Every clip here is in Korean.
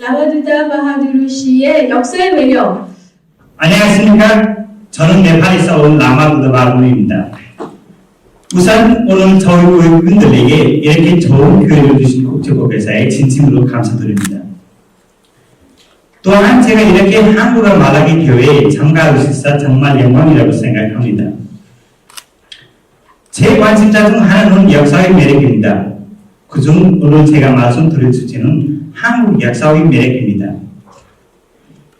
라마두다 바하두르 씨의 역사의 매력. 안녕하십니까? 저는 네팔에서 온 라마부드 바구입니다. 우선 오늘 저희 교육분들에게 이렇게 좋은 기회를 주신 국제국회사에 진심으로 감사드립니다. 또한 제가 이렇게 한국어 말하기 교회에 참가할 수 있어 정말 영광이라고 생각합니다. 제 관심사 중 하나는 역사의 매력입니다. 그중 오늘 제가 말씀드릴 주제는 한국 역사의 매력입니다.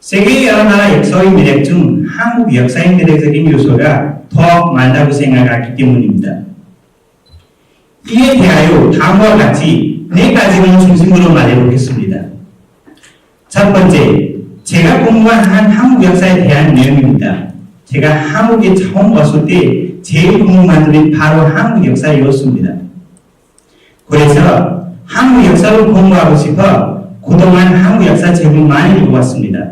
세계 여러 나라 역사의 매력 중 한국 역사의 매력적인 요소가 더 많다고 생각하기 때문입니다. 이에 대하여 다음과 같이 네 가지를 중심으로 말해보겠습니다. 첫 번째, 제가 공부한 한 한국 역사에 대한 내용입니다. 제가 한국에 처음 왔을 때 제일 궁금한 점이 바로 한국 역사였습니다. 그래서 한국 역사를 공부하고 싶어 그동안 한국 역사 책을 많이 읽어왔습니다.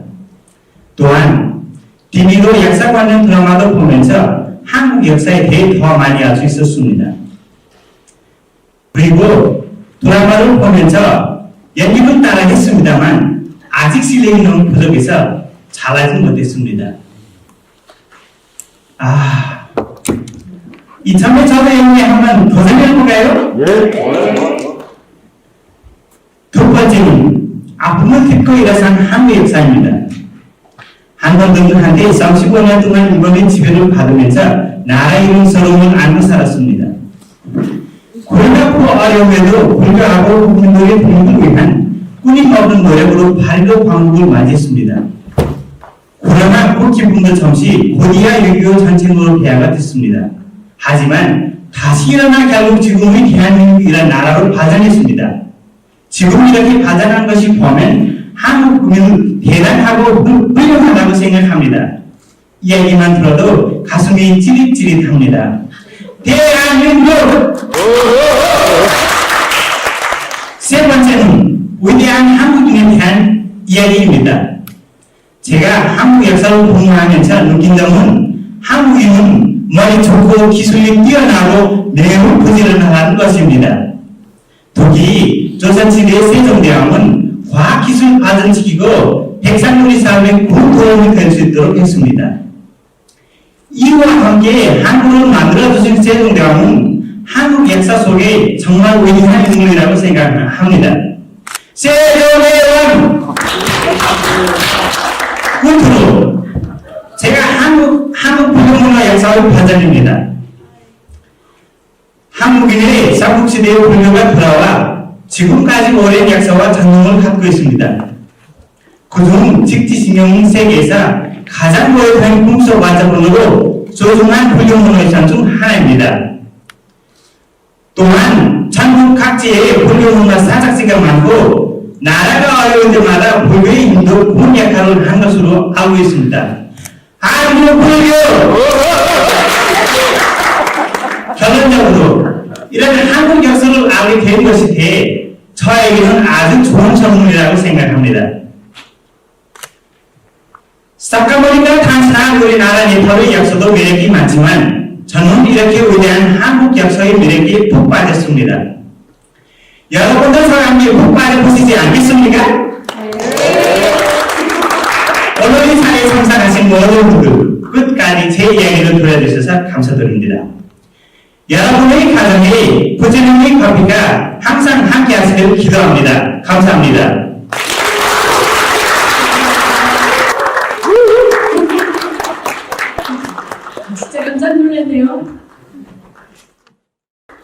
또한 TV로 역사 관련 드라마도 보면서 한국 역사에 대해 더 많이 알 수 있었습니다. 그리고 드라마를 보면서 연기는 따라했습니다만 아직 실력이 너무 부족해서 잘하지 못했습니다. 아, 이참에 연기 한번 도전해볼까요? 두 번째는 아픔을 딛고 일어선 한국 역사입니다. 한국인들한테 35년 동안 일본의 지배를 받으면서 나라 이름 서러움을 안고 살았습니다. 고려고 어려움에도 불구하고 국민들의 복무를 위한 끊임없는 노력으로 발로 광국을 맞이했습니다. 그러나 그 기쁨도 잠시 고디아 6.25 전쟁으로 폐하가 됐습니다. 하지만 다시 일어나 결국 지금의 대한민국이라는 나라로 발전했습니다. 지금 이렇게 발전한 것이 보면 한국 국민은 대단하고 훌- 훌륭하다고 생각합니다. 이야기만 들어도 가슴이 찌릿찌릿합니다. 대한민국! 세 번째는 위대한 한국인에 대한 이야기입니다. 제가 한국 역사를 공부하면서 느낀 점은 한국인은 머리 좋고 기술이 뛰어나고 매우 부지런하다는 것입니다. 독이 조선시대 세종대왕은 과학기술 발전시키고 백성놀이 사업에 큰 도움이 될 수 있도록 했습니다. 이와 함께 한국을 만들어주신 세종대왕은 한국 역사 속에 정말 위대한 인물이라고 생각합니다. 세종대왕! 끝으로 제가 한국 한국 역사의 반전입니다. 한국인의 삼국시대의 불교가 돌아와 지금까지 오랜 역사와 전통을 갖고 있습니다. 그중 직지신경 세계에서 가장 오래된 풍속 완자본으로 소중한 불교문화유산 중 하나입니다. 또한 전국 각지에 불교문화 사작지가 많고 나라가 어려운 데마다 불교의 큰 역할을 한 것으로 알고 있습니다. 한국 불교! 결론적으로 이런 한국 역사를 알게 된 것이 대 저에게는 아주 좋은 선물이라고 생각합니다. 싹가버리가 탄탄한 우리나라 네팔의 역사도 매력이 많지만 저는 이렇게 위대한 한국 역사의 매력에 푹 빠졌습니다. 여러분도 저와 함께 푹 빠져보시지 않겠습니까? 오늘 이 사회에 참석하신 모든 분들 끝까지 제 이야기를 들어주셔서 감사드립니다. 여러분의 가정에 부지런히 커피가 항상 함께 하시길 기도합니다. 감사합니다. 진짜 깜짝 놀랐네요.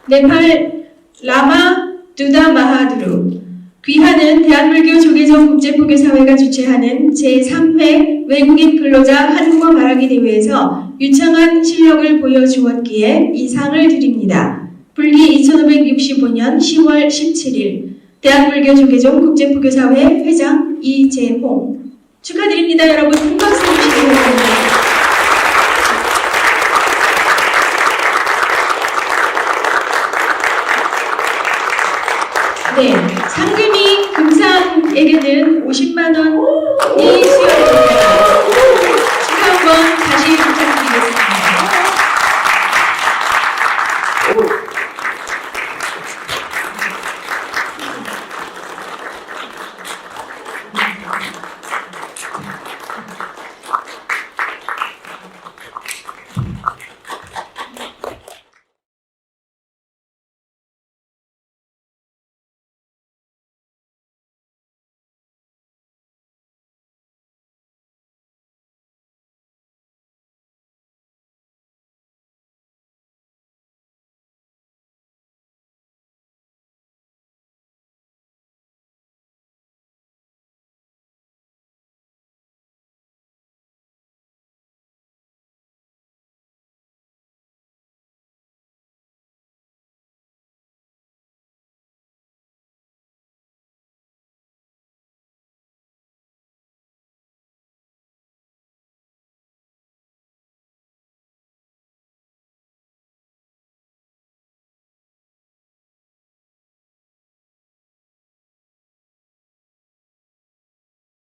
네팔 라마 두다 마하두루 귀하는 대한불교 조계종 국제포교사회가 주최하는 제3회 외국인 근로자 한국어 말하기 대회에서 유창한 실력을 보여주었기에 이 상을 드립니다. 불기 2565년 10월 17일 대한불교 조계종 국제포교사회 회장 이재홍 축하드립니다 여러분 큰 박수 주시기 바랍니다. 네, 상금이 금산에게는 50만 원이 수여됩니다. 축하 한번 다시 부탁드리겠습니다.